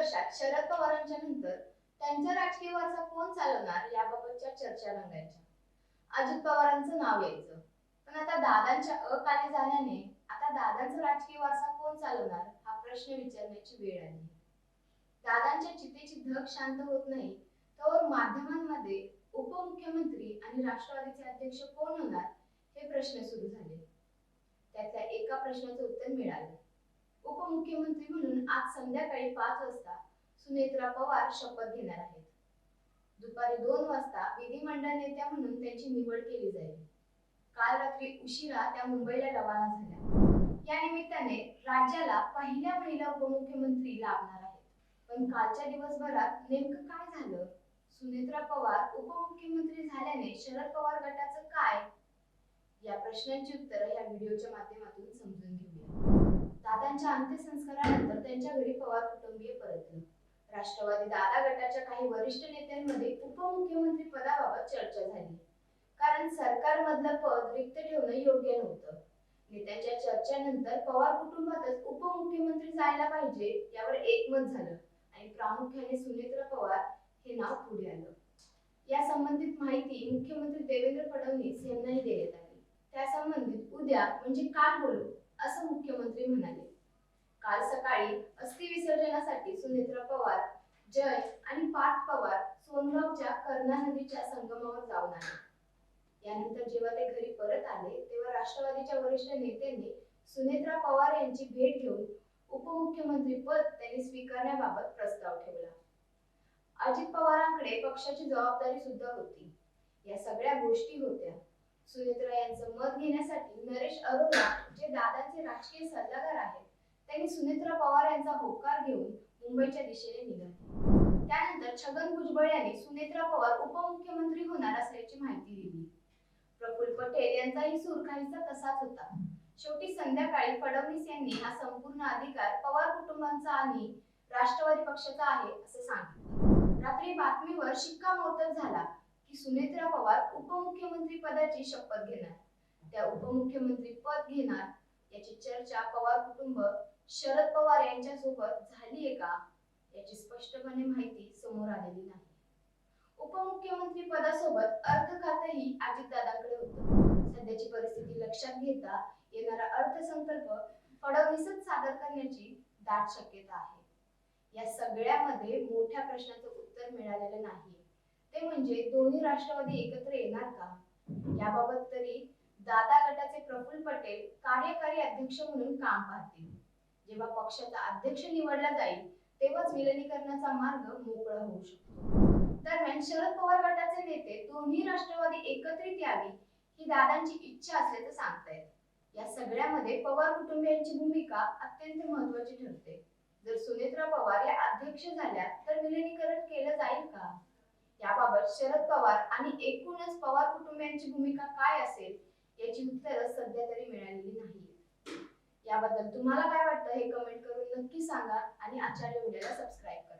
वर्षात शरद पवारांच्या नंतर त्यांचा राजकीय वारसा कोण चालवणार याबाबतच्या चर्चा रंगायच्या. अजित पवारांचं नाव यायचं. पण आता दादांच्या अकाली झाल्याने आता दादांचा राजकीय वारसा कोण चालवणार हा प्रश्न विचारण्याची वेळ आली. दादांच्या चितेची धग शांत होत नाही तर माध्यमांमध्ये उपमुख्यमंत्री आणि राष्ट्रवादीचे अध्यक्ष कोण होणार हे प्रश्न सुरू झाले. त्यातल्या एका प्रश्नाचं उत्तर मिळालं. उपमुख्यमंत्री म्हणून आज संध्याकाळी पाच वाजता सुनेत्रा पवार शपथ घेणार आहेत. दुपारी दोन वाजता विधिमंडळ नेत्या म्हणून त्यांची निवड केली जाईल. काल रात्री उशिरा त्या मुंबईला रवाना झाल्या. या निमित्ताने राज्याला पहिल्या महिला उपमुख्यमंत्री लाभणार आहेत. पण कालच्या दिवसभरात नेमकं काय झालं? सुनेत्रा पवार उपमुख्यमंत्री झाल्याने शरद पवार गटाचं काय? या प्रश्नांची उत्तरं या व्हिडिओच्या माध्यमातून समजून घेऊ. दादांच्या अंत्यसंस्कारानंतर त्यांच्या घरी पवार कुटुंबीय परतले. राष्ट्रवादी दादा गटाच्या काही वरिष्ठ नेत्यांमध्ये उपमुख्यमंत्री पदाबाबत चर्चा झाली. कारण सरकारमधलं पद रिक्त ठेवणं योग्य नव्हतं. नेत्यांच्या चर्चेनंतर पवार कुटुंबातच उपमुख्यमंत्री जायला पाहिजे यावर एकमत झालं. आणि प्रामुख्याने सुनेत्रा पवार हे नाव पुढे आलं. या संबंधित माहिती मुख्यमंत्री देवेंद्र फडणवीस यांनाही देण्यात आली. त्या संबंधित उद्या म्हणजे काल बोलू. काल सकाळी अस्थि विसर्जनासाठी सुनेत्रा पवार जय आणि पार्थ पवार सोनगावच्या कर्णा नदीच्या संगमावर जाऊन आले. यानंतर जेव्हा ते घरी परत आले तेव्हा राष्ट्रवादीच्या वरिष्ठ नेत्यांनी सुनेत्रा पवार यांची भेट घेऊन उपमुख्यमंत्री पद त्यांनी स्वीकारण्याबाबत प्रस्ताव ठेवला. अजित पवारांकडे पक्षाची जबाबदारी सुद्धा होती. या सगळ्या गोष्टी होत्या. सुनेत्रा यांचं मत घेण्यासाठी नरेश अरोरा जे दादांचे राजकीय सल्लागार आहेत त्यांनी सुनेत्रा पवार यांचा होकार घेऊन मुंबईच्या दिशेने निघाले. त्यानंतर छगन भुजबळ यांनी सुनेत्रा पवार उपमुख्यमंत्री होणार असल्याची माहिती दिली. प्रफुल्ल पटेल यांचाही सुरखाईचा तसाच होता. शेवटी संध्याकाळी फडणवीस यांनी हा संपूर्ण अधिकार पवार कुटुंबांचा आणि राष्ट्रवादी पक्षाचा आहे असं सांगितले. रात्री बातमीवर शिक्कामोर्तब झाला की सुनेत्रा पवार उपमुख्यमंत्री पदाची शपथ घेणार. त्या उपमुख्यमंत्री पद घेणार याची चर्चा पवार कुटुंब शरद पवार यांच्या सोबत झालीये का? याची स्पष्टपणे माहिती समोर आलेली नाही. उपमुख्यमंत्री पदासोबत अर्थ खातंही अजितदादांकडे होतं. सध्याची परिस्थिती लक्षात घेता येणारा अर्थसंकल्प फडणवीसच सादर करण्याची दाट शक्यता आहे. या सगळ्यामध्ये मोठ्या प्रश्नाचं उत्तर मिळालेलं नाही ते म्हणजे दोन्ही राष्ट्रवादी एकत्र येणार का? याबाबत तरी दादा गटाचे प्रफुल्ल पटेल कार्यकारी अध्यक्ष म्हणून काम पाहतील. जेव्हा पक्षाचा अध्यक्ष निवडला जाईल तेव्हाच विलिनीकरणाचा मार्ग मोकळा होऊ शकतो. दरम्यान शरद पवार गटाचे नेते दोन्ही राष्ट्रवादी एकत्रित यावी ही दादांची इच्छा असल्याचं सांगतायत. या सगळ्यामध्ये पवार कुटुंबियांची भूमिका अत्यंत महत्वाची ठरते. जर सुनेत्रा पवार या अध्यक्ष झाल्या तर विलिनीकरण केलं जाईल का? याबाबत शरद पवार आणि एकूणच पवार कुटुंबियांची भूमिका काय असेल याची उत्तरं सध्या तरी मिळालेली नाही याबद्दल तुम्हाला काय वाटतं हे कमेंट करून नक्की सांगा आणि आचार्य व्हिडिओला सबस्क्राईब करा.